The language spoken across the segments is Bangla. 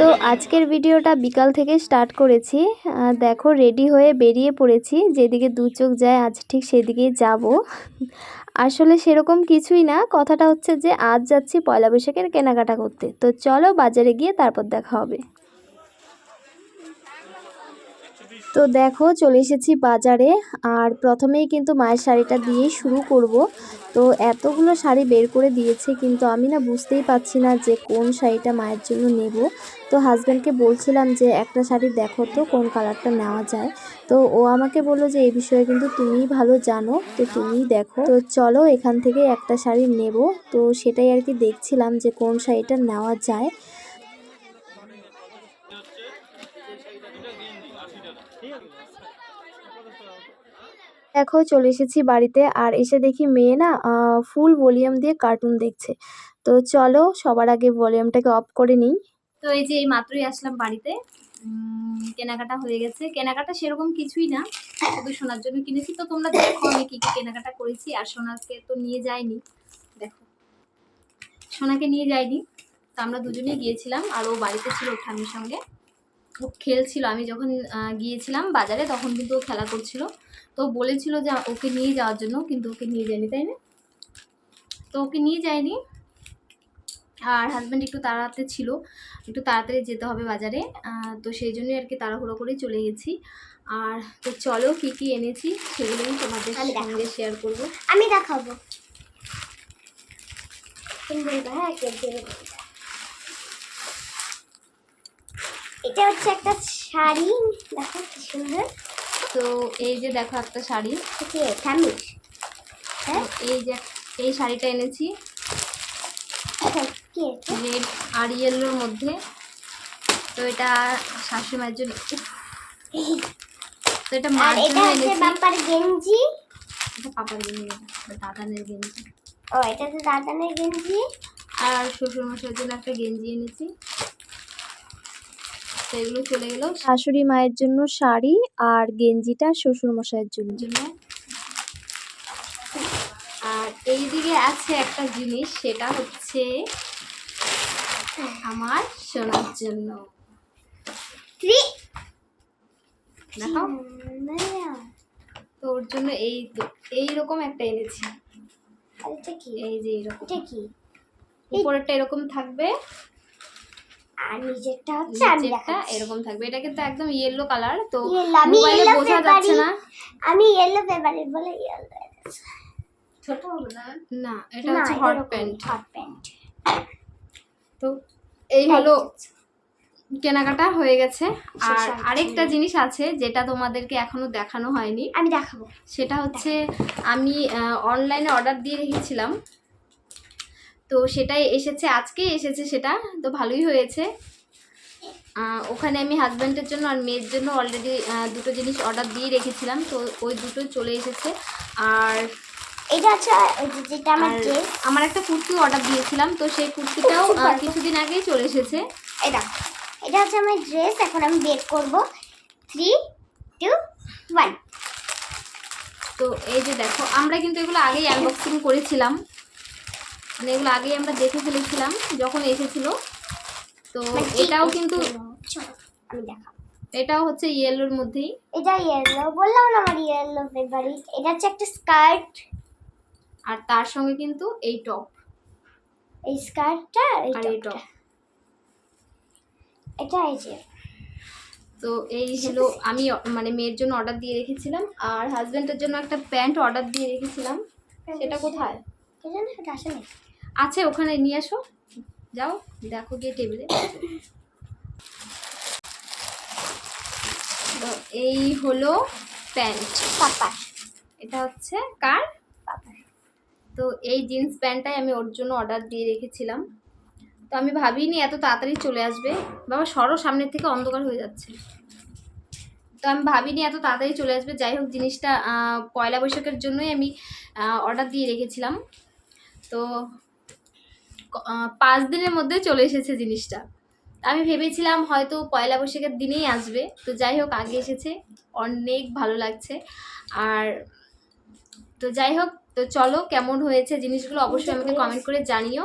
তো আজকের ভিডিওটা বিকাল থেকে স্টার্ট করেছি। দেখো রেডি হয়ে বেরিয়ে পড়েছি। যেদিকে দু চোখ যায়, আজ ঠিক সেদিকেই যাব। আসলে সেরকম কিছুই না। কথাটা হচ্ছে যে, আজ যাচ্ছি পয়লা বৈশাখের কেনাকাটা করতে। তো চলো বাজারে গিয়ে তারপর দেখা হবে। তো দেখো চলে এসেছি বাজারে, আর প্রথমেই কিন্তু মায়ের শাড়িটা দিয়েই শুরু করব। তো এতগুলো শাড়ি বের করে দিয়েছে, কিন্তু আমি না বুঝতেই পারছি না যে কোন শাড়িটা মায়ের জন্য নেব। তো হাজব্যান্ডকে বলছিলাম যে, একটা শাড়ি দেখো তো, কোন কালারটা নেওয়া যায়? তো ও আমাকে বলল যে, এই বিষয়ে কিন্তু তুমিই ভালো জানো, তো তুমিই দেখো। তো চলো এখান থেকে একটা শাড়ি নেব। তো সেটাই আর কি দেখছিলাম যে কোন শাড়িটা নেওয়া যায়। দেখো চলে এসেছি বাড়িতে আর এসে দেখি মেয়ে না ফুল ভলিউম দিয়ে কার্টুন দেখছে। তো চলো সবার আগে ভলিউমটাকে অফ করে নিই। তো এই যে এই মাত্রই আসলাম বাড়িতে। কেনাকাটা হয়ে গেছে। কেনাকাটা সেরকম কিছুই না, শুধু সোনার জন্য কিনেছি। তো তোমরা দেখো আমি কি কি কেনাকাটা করেছি। আর সোনাকে তো নিয়ে যাইনি, দেখো। সোনাকে নিয়ে যাইনি। তো আমরা দুজনেই গিয়েছিলাম আর ও বাড়িতে ছিল ওর সঙ্গে। ও খেলছিল। আমি যখন গিয়েছিলাম বাজারে তখন কিন্তু ও খেলা করছিল। তো বলেছিল যে ওকে নিয়ে যাওয়ার জন্য কিন্তু ওকে নিয়ে যায়নি তাই না? তো ওকে নিয়ে যায়নি। আর হাজব্যান্ড একটু তাড়াতে ছিল। একটু তাড়াতাড়ি যেতে হবে বাজারে। তো সেই জন্যই আর কি তাড়াহুড়ো করে চলে গেছি। আর তো চলো কী কী এনেছি তোমাদের আমি দেখাবো। সঙ্গে শেয়ার করব। আমি দেখাবো। হ্যাঁ কে কে বলবে। এটা হচ্ছে একটা শাড়ি। দেখো কি সুন্দর। তো এই যে দেখো একটা শাড়ি। থামিস হ্যাঁ এই যে এই শাড়িটা এনেছি। রেড আর ইয়েলোর মধ্যে। তো এটা শাশুড়ি মায়ের জন্য তো এটা মার জন্য এনেছি। বাপ্পার গেঞ্জি। এটা পাপার এটা দাদানের গেঞ্জি। ও এটা তো দাদানের গেঞ্জি। আর শ্বশুর মশাইয়ের জন্য একটা গেঞ্জি এনেছি। তো এগুলো চলে গেল। শাশুড়ি মায়ের জন্য শাড়ি আর গেঞ্জিটা শ্বশুর মশাইয়ের জন্য। আর এইদিকে আছে একটা জিনিস সেটা হচ্ছে আমার সোনার জন্য। থ্রি দেখো। তো ওর জন্য এই এইরকম একটা এনেছি। এই যে এইরকম। উপরেরটা এরকম থাকবে। আর নিচেরটা হচ্ছে আমি নিচেরটা এরকম থাকবে। এটা কিন্তু একদম ইয়েলো কালার তো মোবাইলে বোঝা যাচ্ছে না। আমি ইয়েলো ফেভারিট বলে ইয়েলো ছোট না? না এটা হচ্ছে হট প্যান্ট হট প্যান্ট তো এই হলো কেনাকাটা হয়ে গেছে। আর আর আরেকটা জিনিস আছে যেটা তোমাদেরকে এখনও দেখানো হয়নি। আমি দেখাবো। সেটা হচ্ছে আমি অনলাইনে অর্ডার দিয়ে রেখেছিলাম। তো সেটাই এসেছে আজকে এসেছে সেটা তো ভালোই হয়েছে। ওখানে আমি হাজব্যান্ডের জন্য আর মেয়ের জন্য অলরেডি দুটো জিনিস অর্ডার দিয়ে রেখেছিলাম তো ওই দুটো চলে এসেছে। আর এটা যেটা আমার আমার একটা কুর্তি অর্ডার দিয়েছিলাম তো সেই কুর্তিটাও. কিছুদিন আগেই চলে এসেছে। এটা এটা হচ্ছে আমার ড্রেস এখন আমি বের করব। থ্রি টু ওয়ান তো এই যে দেখো আমরা কিন্তু এগুলো আগেই আনবক্সিং করেছিলাম। মানে এগুলো আগেই আমরা দেখে ফেলেছিলাম যখন এসেছিল। তো এটাও কিন্তু আমি দেখাবো। এটাও হচ্ছে ইয়েলোর মধ্যেই। এটা ইয়েলো বললাম না আমার ইয়েলো ফেভারিট এটা হচ্ছে একটা স্কার্ট আর তার সঙ্গে কিন্তু এই টপ এই স্কার্টটা আর এই টপ এটা এই যে। তো এই হলো আমি মানে মেয়ের জন্য অর্ডার দিয়ে রেখেছিলাম আর হাজব্যান্ডের জন্য একটা প্যান্ট অর্ডার দিয়ে রেখেছিলাম। সেটা কোথায়? জানে এটা আসলে আছে, ওখানে নিয়ে আসো। যাও, দেখো গিয়ে টেবিলে। এই হলো প্যান্ট পাপার এটা হচ্ছে কার? পাপার তো এই জিন্স প্যান্টটাই আমি ওর জন্য অর্ডার দিয়ে রেখেছিলাম। তো আমি ভাবিনি এত তাড়াতাড়ি চলে আসবে। বাবা, সরো, সামনের থেকে অন্ধকার হয়ে যাচ্ছে। তো আমি ভাবিনি এত তাড়াতাড়ি চলে আসবে। যাই হোক, জিনিসটা পয়লা বৈশাখের জন্যই আমি অর্ডার দিয়ে রেখেছিলাম। তো পাঁচ দিনের মধ্যে চলে এসেছে জিনিসটা। আমি ভেবেছিলাম হয়তো পয়লা বৈশাখের দিনেই আসবে। তো যাই হোক আগে এসেছে। অনেক ভালো লাগছে। আর তো যাই হোক তো চলো কেমন হয়েছে জিনিসগুলো অবশ্যই আমাকে কমেন্ট করে জানিও।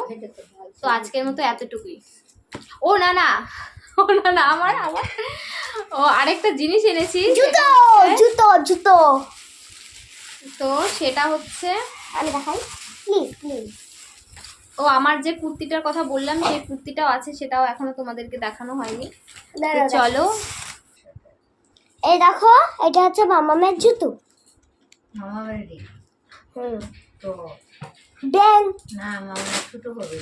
তো আজকের মতো এতটুকুই। ও না না। ও না না আমার আমার। ও আরেকটা জিনিস এনেছি। জুতো জুতো জুতো। তো সেটা হচ্ছে আমি দেখাই। Please please. ও আমার যে কুর্তিটার কথা বললাম সেই কুর্তিটাও আছে সেটাও এখনও তোমাদেরকে দেখানো হয়নি। চলো। এই দেখো এটা হচ্ছে মামামের জুতো। হুম। তো ব্যাং না মামা ছোট হবে।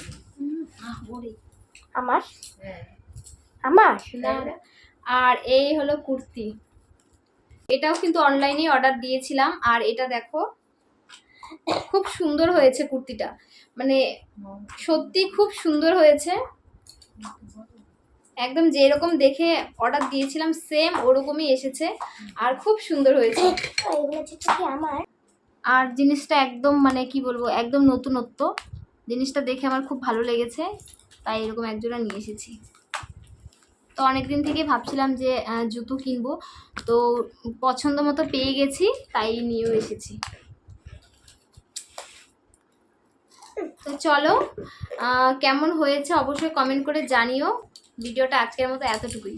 আমার? হ্যাঁ। আমার? আর এই হলো কুর্তি। এটাও কিন্তু অনলাইনে অর্ডার দিয়েছিলাম। আর এটা দেখো খুব সুন্দর হয়েছে কুর্তিটা। মানে সত্যি খুব সুন্দর হয়েছে। একদম যেরকম দেখে অর্ডার দিয়েছিলাম সেম ওরকমই এসেছে আর খুব সুন্দর হয়েছে। আর জিনিসটা একদম মানে কি বলব, একদম নতুনত্ব। জিনিসটা দেখে আমার খুব ভালো লেগেছে, তাই এরকম একজোড়া নিয়ে এসেছি। তো অনেকদিন থেকে ভাবছিলাম যে জুতো কিনবো। তো পছন্দ মতো পেয়ে গেছি, তাই নিয়েও এসেছি। তো চলো কেমন হয়েছে অবশ্যই কমেন্ট করে জানিও। ভিডিওটা আজকের মতো এতটুকুই।